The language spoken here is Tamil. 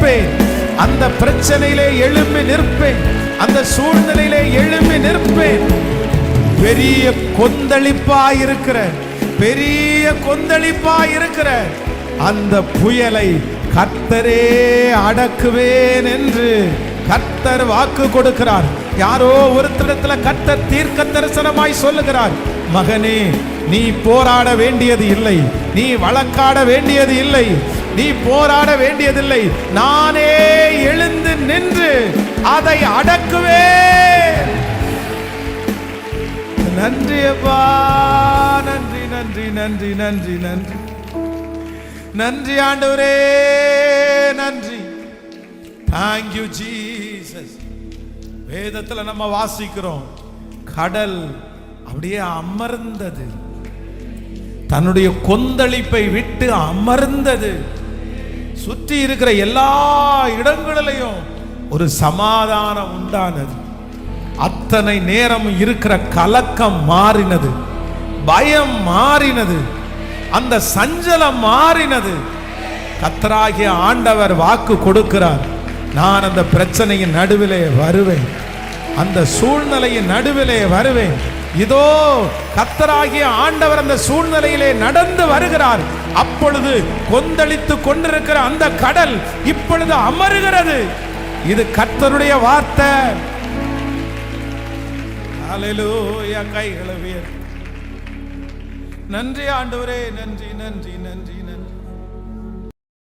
நிற்பேன். அந்த பிரச்சனையிலே எழும்பி நிற்பேன். அந்த சூழ்நிலையிலே எழும்பி நிற்பேன். பெரிய கொந்தளிப்பா இருக்கிற பெரிய கொந்தளிப்பா இருக்கிற அந்த புயலை கர்த்தரே அடக்குவேன் என்று கர்த்தர் வாக்கு கொடுக்கிறார். யாரோ ஒருத்தரிடத்துல கர்த்தர் தீர்க்க தரிசனமாய் சொல்லுகிறார். மகனே நீ போராட வேண்டியது இல்லை. நீ வழக்காட வேண்டியது இல்லை. நீ போராட வேண்டியதில்லை. நானே எழுந்து நின்று அதை அடக்குவேன். நன்றி அப்பா. நன்றி நன்றி நன்றி நன்றி நன்றி. நன்றி ஆண்டவரே நன்றி. தேங்க்யூ ஜீசஸ் வேதத்துல நம்ம வாசிக்கிறோம். கடல் அப்படியே அமர்ந்தது. தன்னுடைய கொந்தளிப்பை விட்டு அமர்ந்தது. சுற்றி இருக்கிற எல்லா இடங்களிலையும் ஒரு சமாதானம் உண்டானது. அத்தனை நேரம் இருக்கிற கலக்கம் மாறினது. பயம் மாறினது. அந்த சஞ்சலம் மாறினது. கத்தராகிய ஆண்டவர் வாக்கு கொடுக்கிறார். நான் அந்த பிரச்சனையின் நடுவிலே வருவேன். அந்த சூழ்நிலையின் நடுவிலே வருவேன். இதோ கத்தராகிய ஆண்டவர் அந்த சூழ்நிலையிலே நடந்து வருகிறார். அப்பொழுது கொந்தளித்து கொண்டிருக்கிற அந்த கடல் இப்பொழுது அமருகிறது. இது கர்த்தருடைய வார்த்தை. ஹalleluya கைகளை நன்றி ஆண்டவரே நன்றி நன்றி நன்றி.